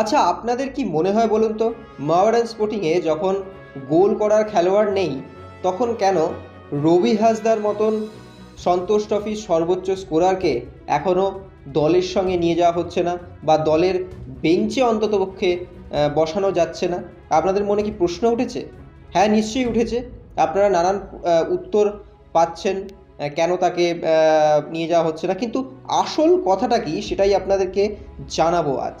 আচ্ছা আপনাদের কি মনে হয় বলুন তো? মোহামেডান স্পোর্টিংয়ে যখন গোল করার খেলোয়াড় নেই, তখন কেন রবি হাসদার মতন সন্তোষ ট্রফির সর্বোচ্চ স্কোরারকে এখনও দলের সঙ্গে নিয়ে যাওয়া হচ্ছে না বা দলের বেঞ্চে অন্ততপক্ষে বসানো যাচ্ছে না? আপনাদের মনে কি প্রশ্ন উঠেছে? হ্যাঁ নিশ্চয়ই উঠেছে। আপনারা নানান উত্তর পাচ্ছেন কেন তাকে নিয়ে যাওয়া হচ্ছে না। কিন্তু আসল কথাটা কি সেটাই আপনাদেরকে জানাব আজ।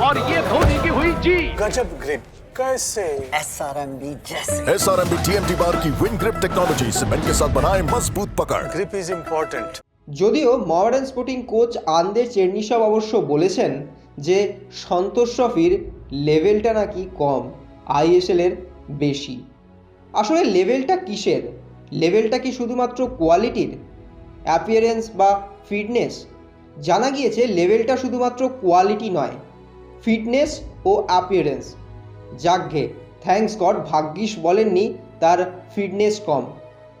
और ये धोनी की हुई जी गजब ग्रिप कैसे एस आर एम बी जैसे S R M B T M T bar की विन ग्रिप टेक्नोलॉजी सीमेंट के साथ बनाए मजबूत पकड़ ग्रिप इज इम्पोर्टेंट যদিও modern sporting coach Andrey Chernyshov অবশ্য বলেছেন যে সন্তোষ ট্রফির লেভেলটা নাকি কম আইএসএলের বেশি আসলে লেভেলটা কিসের লেভেলটা কি শুধুমাত্র কোয়ালিটির অ্যাপিয়ারেন্স বা ফিটনেস জানা গিয়েছে লেভেলটা শুধুমাত্র কোয়ালিটি নয় ফিটনেস ও অ্যাপিয়ারেন্স। যাকঘে থ্যাংকস গড ভাগ্যিস বলেননি তার ফিটনেস কম।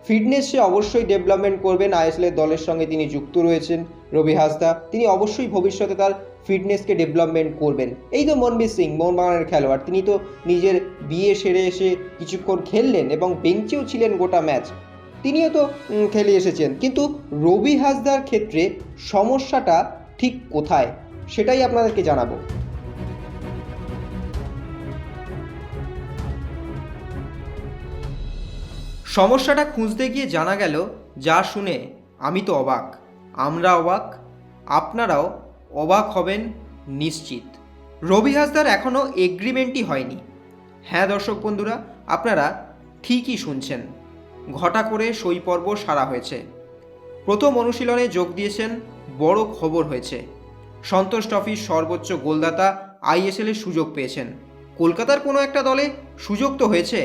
ফিটনেস সে অবশ্যই ডেভেলপমেন্ট করবেন আইএসএল এর দলের সঙ্গে তিনি যুক্ত রয়েছেন রবি হাসদা। তিনি অবশ্যই ভবিষ্যতে তার ফিটনেসকে ডেভেলপমেন্ট করবেন। এই তো মনবীর সিং, মোহনবাগানের খেলোয়াড়। তিনি তো নিজের বিয়ে সেরে এসে কিছুক্ষণ খেললেন এবং বেঞ্চেও ছিলেন গোটা ম্যাচ। তিনিও তো খেলে এসেছেন। কিন্তু রবি হাসদার ক্ষেত্রে সমস্যাটা ঠিক কোথায়? সেটাই আপনাদেরকে জানাব। সমস্যাটা খুঁজতে গিয়ে জানা গেল, যা শুনে আমি তো অবাক। আমরা অবাক, আপনারাও অবাক হবেন নিশ্চিত। রবি হাসদার এখনও এগ্রিমেন্টই হয়নি। হ্যাঁ দর্শক বন্ধুরা, আপনারা ঠিকই শুনছেন। ঘটা করে সই পর্ব সারা হয়েছে। প্রথম অনুশীলনে যোগ দিয়েছেন, বড় খবর হয়েছে। সন্তোষ ট্রফির সর্বোচ্চ গোলদাতা আইএসএলের সুযোগ পেয়েছেন। কলকাতার কোনো একটা দলে সুযোগ তো হয়েছে।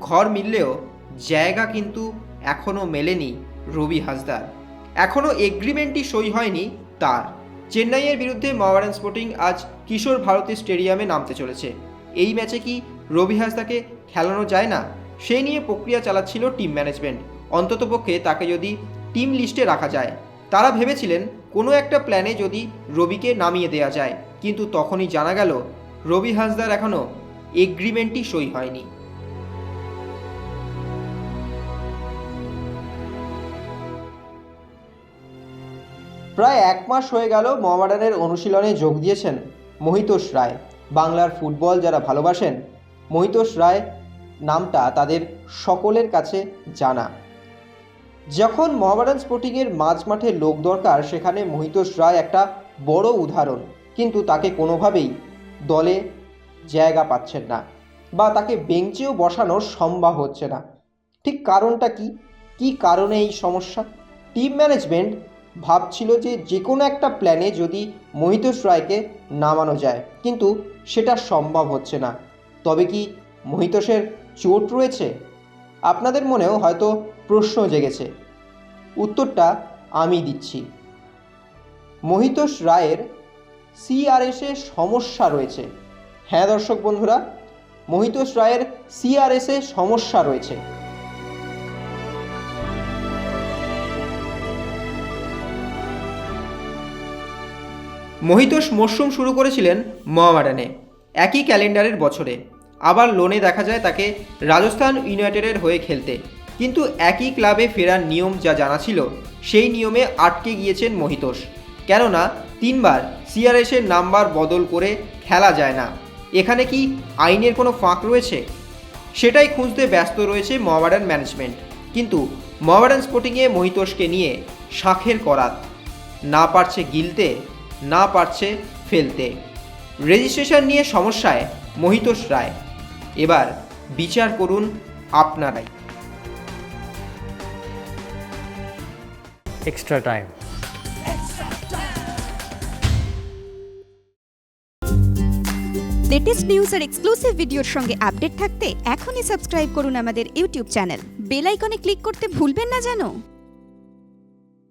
ঘর মিললেও জায়গা কিন্তু এখনও মেলেনি রবি হাসদার। এখনও এগ্রিমেন্টই সই হয়নি তার। চেন্নাইয়ের বিরুদ্ধে মোহামেডান স্পোর্টিং আজ কিশোর ভারতী স্টেডিয়ামে নামতে চলেছে। এই ম্যাচে কি রবি হাসদাকে খেলানো যায় না? সেই নিয়ে প্রক্রিয়া চালাচ্ছিল টিম ম্যানেজমেন্ট অন্ততপক্ষে তাকে যদি টিম লিস্টে রাখা যায়। তারা ভেবেছিলেন কোনো একটা প্ল্যানে যদি রবিকে নামিয়ে দেওয়া যায়। কিন্তু তখনই জানা গেল, রবি হাসদার এখনও এগ্রিমেন্টই সই হয়নি। প্রায় এক মাস হয়ে গেল মোহামেডানের অনুশীলনে যোগ দিয়েছেন মহিতোষ রায়। বাংলার ফুটবল যারা ভালোবাসেন, মহিতোষ রায় নামটা তাদের সকলের কাছে জানা। যখন মোহামেডান স্পোর্টিংয়ের মাঝ মাঠে লোক দরকার, সেখানে মহিতোষ রায় একটা বড় উদাহরণ। কিন্তু তাকে কোনোভাবেই দলে জায়গা পাচ্ছেন না বা তাকে বেঞ্চেও বসানো সম্ভব হচ্ছে না। ঠিক কারণটা কি? কি কারণে এই সমস্যা? টিম ম্যানেজমেন্ট ভাবছিল যে যে কোনো একটা প্ল্যানে যদি মহিতোষ রায়কে নামানো যায়, কিন্তু সেটা সম্ভব হচ্ছে না। তবে কি মহিতোষের চোট রয়েছে? আপনাদের মনেও হয়তো প্রশ্ন জেগেছে। উত্তরটা আমি দিচ্ছি। মহিতোষ রায়ের সিআরএসে সমস্যা রয়েছে। হ্যাঁ দর্শক বন্ধুরা, মহিতোষ রায়ের সিআরএসে সমস্যা রয়েছে। মহিতোষ মরশুম শুরু করেছিলেন মোহামেডানে, একই ক্যালেন্ডারের বছরে। আবার লোনে দেখা যায় তাকে রাজস্থান ইউনাইটেডের হয়ে খেলতে। কিন্তু একই ক্লাবে ফেরার নিয়ম যা জানা ছিল, সেই নিয়মে আটকে গিয়েছেন মহিতোষ। কেননা, তিনবার সিআরএসের নাম্বার বদল করে খেলা যায় না। এখানে কি আইনের কোনো ফাঁক রয়েছে? সেটাই খুঁজতে ব্যস্ত রয়েছে মোহামেডান ম্যানেজমেন্ট। কিন্তু মোহামেডান স্পোর্টিংয়ে মহিতোষকে নিয়ে শাখের করাত। না পারছে গিলতে না পারছে ফেলতে। রেজিস্ট্রেশন নিয়ে সমস্যায় মহিতোষ রায়। এবার বিচার করুন আপনারাই। এক্সট্রা টাইম লেটেস্ট নিউজ আর এক্সক্লুসিভ ভিডিওর সঙ্গে আপডেট থাকতে এখনই সাবস্ক্রাইব করুন আমাদের ইউটিউব চ্যানেল বেল আইকনে ক্লিক করতে ভুলবেন না জানো